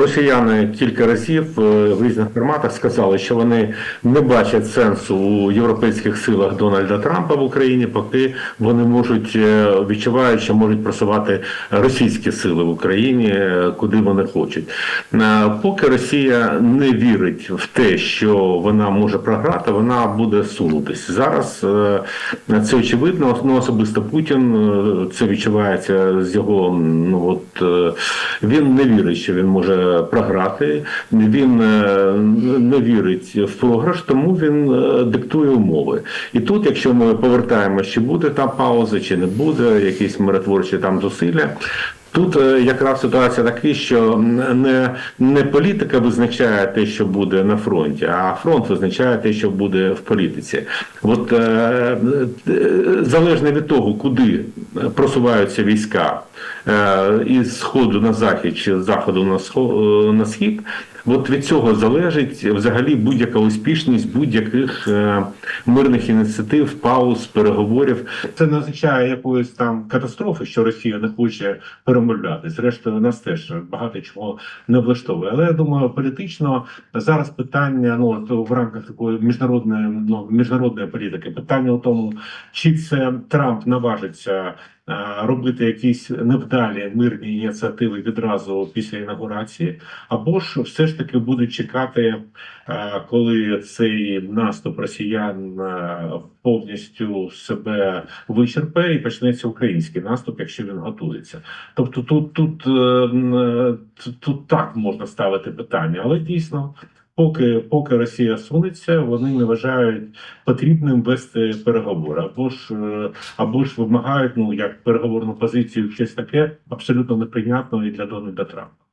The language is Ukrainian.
Росіяни кілька разів е, в різних форматах сказали, що вони не бачать сенсу у європейських силах Дональда Трампа в Україні, поки вони можуть е, відчувають, що можуть просувати російські сили в Україні, е, куди вони хочуть. Поки Росія не вірить в те, що вона може програти, вона буде сунутись. Зараз це очевидно. Ну, особисто Путін це відчувається з його. Ну от він не вірить, що він може програти. Він е, не вірить в програш, тому він е, диктує умови. І тут, якщо ми повертаємося, чи буде там пауза, чи не буде, якісь миротворчі там зусилля. Тут е, якраз ситуація така, що не, не політика визначає те, що буде на фронті, а фронт визначає те, що буде в політиці. От е, е, залежно від того, куди просуваються війська із сходу на захід чи з заходу на сход, на схід. От від цього залежить взагалі будь-яка успішність будь-яких мирних ініціатив, пауз, переговорів. Це не означає якоїсь там катастрофи, що Росія не хоче перемовляти. Зрештою, нас теж багато чого не влаштовує. Але я думаю, політично зараз питання ну в рамках такої міжнародної ну міжнародної політики, питання у тому, чи це Трамп наважиться. Е, Робити якісь невдалі мирні ініціативи відразу після інаугурації, або ж все ж таки будуть чекати, е, коли цей наступ росіян е, повністю себе вичерпає і почнеться український наступ, якщо він готується. Тобто тут, тут, тут так можна ставити питання, але дійсно. Поки поки Росія сунеться, вони не вважають потрібним вести переговори, або ж е, або ж вимагають ну як переговорну позицію, щось таке абсолютно неприйнятно і для Дональда Трампа.